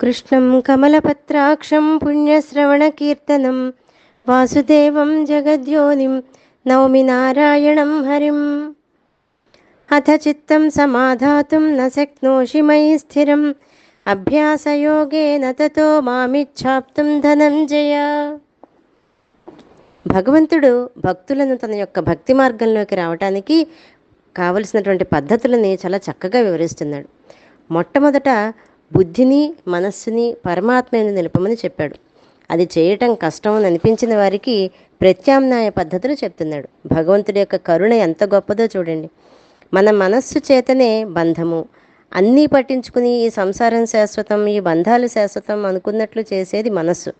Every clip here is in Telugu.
కృష్ణం కమలపత్రాక్షం పుణ్యశ్రవణకీర్తనం వాసుదేవం జగద్యోనిం నౌమి నారాయణం హరిం. అథ చిత్తం సమాధాతుం న శక్నోషి మయి స్థిరం అభ్యాసయోగేన తతో మామిచ్ఛాప్తుం ధనంజయ. భగవంతుడు భక్తులను తన యొక్క భక్తి మార్గంలోకి రావటానికి కావలసినటువంటి పద్ధతులని చాలా చక్కగా వివరిస్తున్నాడు. మొట్టమొదట బుద్ధిని మనస్సుని పరమాత్మని నిలపమని చెప్పాడు. అది చేయటం కష్టం అని అనిపించిన వారికి ప్రత్యామ్నాయ పద్ధతులు చెప్తున్నాడు. భగవంతుడి యొక్క కరుణ ఎంత గొప్పదో చూడండి. మన మనస్సు చేతనే బంధము. అన్నీ పట్టించుకుని ఈ సంసారం శాశ్వతం ఈ బంధాలు శాశ్వతం అనుకున్నట్లు చేసేది మనస్సు.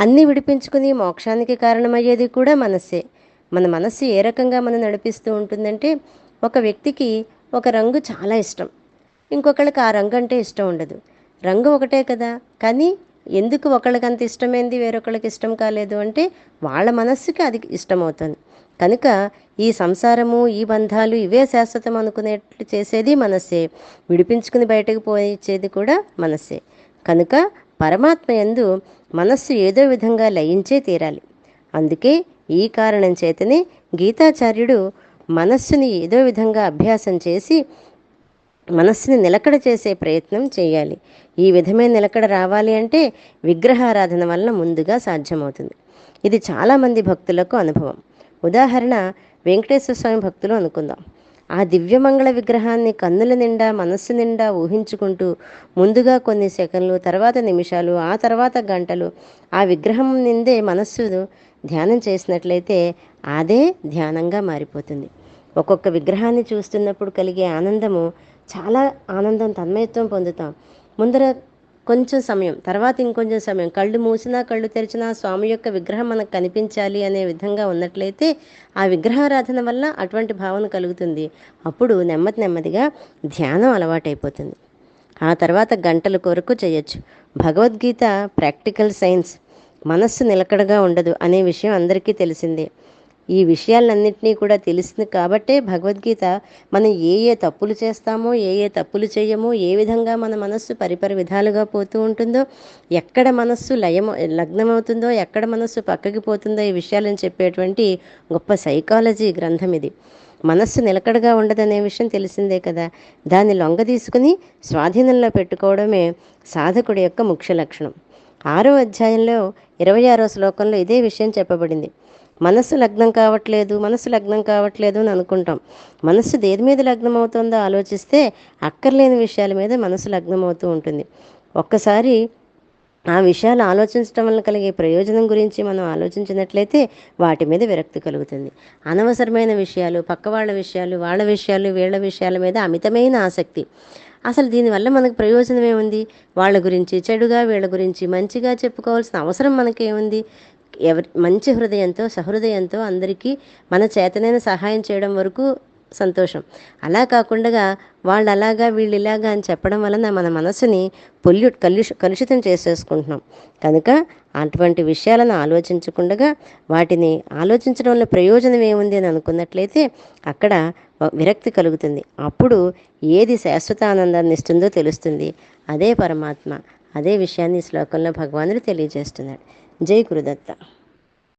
అన్నీ విడిపించుకుని మోక్షానికి కారణమయ్యేది కూడా మనస్సే. మన మనస్సు ఏ రకంగా మనం నడిపిస్తూ ఉంటుందంటే ఒక వ్యక్తికి ఒక రంగు చాలా ఇష్టం. ఇంకొకళ్ళకి ఆ రంగు అంటే ఇష్టం ఉండదు. రంగు ఒకటే కదా. కానీ ఎందుకు ఒకళ్ళకి అంత ఇష్టమైంది వేరొకళ్ళకి ఇష్టం కాలేదు అంటే వాళ్ళ మనస్సుకి అది ఇష్టమవుతుంది. కనుక ఈ సంసారము ఈ బంధాలు ఇవే శాశ్వతం అనుకునేట్లు చేసేది మనస్సే. విడిపించుకుని బయటకు పోయించేది కూడా మనస్సే. కనుక పరమాత్మ యందు మనస్సు ఏదో విధంగా లయించే తీరాలి. అందుకే ఈ కారణం చేతనే గీతాచార్యుడు మనస్సుని ఏదో విధంగా అభ్యాసం చేసి మనస్సుని నిలకడ చేసే ప్రయత్నం చేయాలి. ఈ విధమైన నిలకడ రావాలి అంటే విగ్రహారాధన వలన ముందుగా సాధ్యమవుతుంది. ఇది చాలామంది భక్తులకు అనుభవం. ఉదాహరణ వెంకటేశ్వర స్వామి భక్తులు అనుకుందాం. ఆ దివ్యమంగళ విగ్రహాన్ని కన్నుల నిండా మనస్సు నిండా ఊహించుకుంటూ ముందుగా కొన్ని సెకండ్లు తర్వాత నిమిషాలు ఆ తర్వాత గంటలు ఆ విగ్రహం నిందే మనస్సు ధ్యానం చేసినట్లయితే అదే ధ్యానంగా మారిపోతుంది. ఒక్కొక్క విగ్రహాన్ని చూస్తున్నప్పుడు కలిగే ఆనందము చాలా ఆనందం తన్మయత్వం పొందుతాం. ముందర కొంచెం సమయం తర్వాత ఇంకొంచెం సమయం. కళ్ళు మూసినా కళ్ళు తెరిచినా స్వామి యొక్క విగ్రహం మనకు కనిపించాలి అనే విధంగా ఉన్నట్లయితే ఆ విగ్రహారాధన వల్ల అటువంటి భావన కలుగుతుంది. అప్పుడు నెమ్మది నెమ్మదిగా ధ్యానం అలవాటైపోతుంది. ఆ తర్వాత గంటల కొరకు చేయొచ్చు. భగవద్గీత ప్రాక్టికల్ సైన్స్ మనస్సు నిలకడగా ఉండదు అనే విషయం అందరికీ తెలిసిందే. ఈ విషయాలన్నింటినీ కూడా తెలిసింది కాబట్టే భగవద్గీత మనం ఏ ఏ తప్పులు చేస్తామో ఏ ఏ తప్పులు చేయమో ఏ విధంగా మన మనస్సు పరిపరి విధాలుగా పోతూ ఉంటుందో ఎక్కడ మనస్సు లయం లగ్నమవుతుందో ఎక్కడ మనస్సు పక్కకి పోతుందో ఈ విషయాలను చెప్పేటువంటి గొప్ప సైకాలజీ గ్రంథం ఇది. మనస్సు నిలకడగా ఉండదనే విషయం తెలిసిందే కదా. దాన్ని లొంగ తీసుకుని స్వాధీనంలో పెట్టుకోవడమే సాధకుడి యొక్క ముఖ్య లక్షణం. ఆరో అధ్యాయంలో ఇరవై ఆరో శ్లోకంలో ఇదే విషయం చెప్పబడింది. మనస్సు లగ్నం కావట్లేదు మనస్సు లగ్నం కావట్లేదు అని అనుకుంటాం. మనస్సు దేని మీద లగ్నం అవుతుందో ఆలోచిస్తే అక్కర్లేని విషయాల మీద మనసు లగ్నం అవుతూ ఉంటుంది. ఒక్కసారి ఆ విషయాలు ఆలోచించడం వల్ల కలిగే ప్రయోజనం గురించి మనం ఆలోచించినట్లయితే వాటి మీద విరక్తి కలుగుతుంది. అనవసరమైన విషయాలు పక్క వాళ్ళ విషయాలు వాళ్ళ విషయాలు వీళ్ళ విషయాల మీద అమితమైన ఆసక్తి. అసలు దీనివల్ల మనకు ప్రయోజనం ఏముంది? వాళ్ళ గురించి చెడుగా వీళ్ళ గురించి మంచిగా చెప్పుకోవాల్సిన అవసరం మనకేముంది? ఎవరి మంచి హృదయంతో సహృదయంతో అందరికీ మన చేతనైన సహాయం చేయడం వరకు సంతోషం. అలా కాకుండా వాళ్ళు అలాగా వీళ్ళు ఇలాగా అని చెప్పడం వలన మన మనసుని పొల్యూ కలుష కలుషితం చేసేసుకుంటున్నాం. కనుక అటువంటి విషయాలను ఆలోచించకుండా వాటిని ఆలోచించడం వల్ల ప్రయోజనం ఏముంది అని అనుకున్నట్లయితే అక్కడ విరక్తి కలుగుతుంది. అప్పుడు ఏది శాశ్వత ఆనందాన్ని ఇస్తుందో తెలుస్తుంది. అదే పరమాత్మ అదే విషయాన్ని ఈ శ్లోకంలో భగవానుడు తెలియజేస్తున్నాడు. ジェイクだった。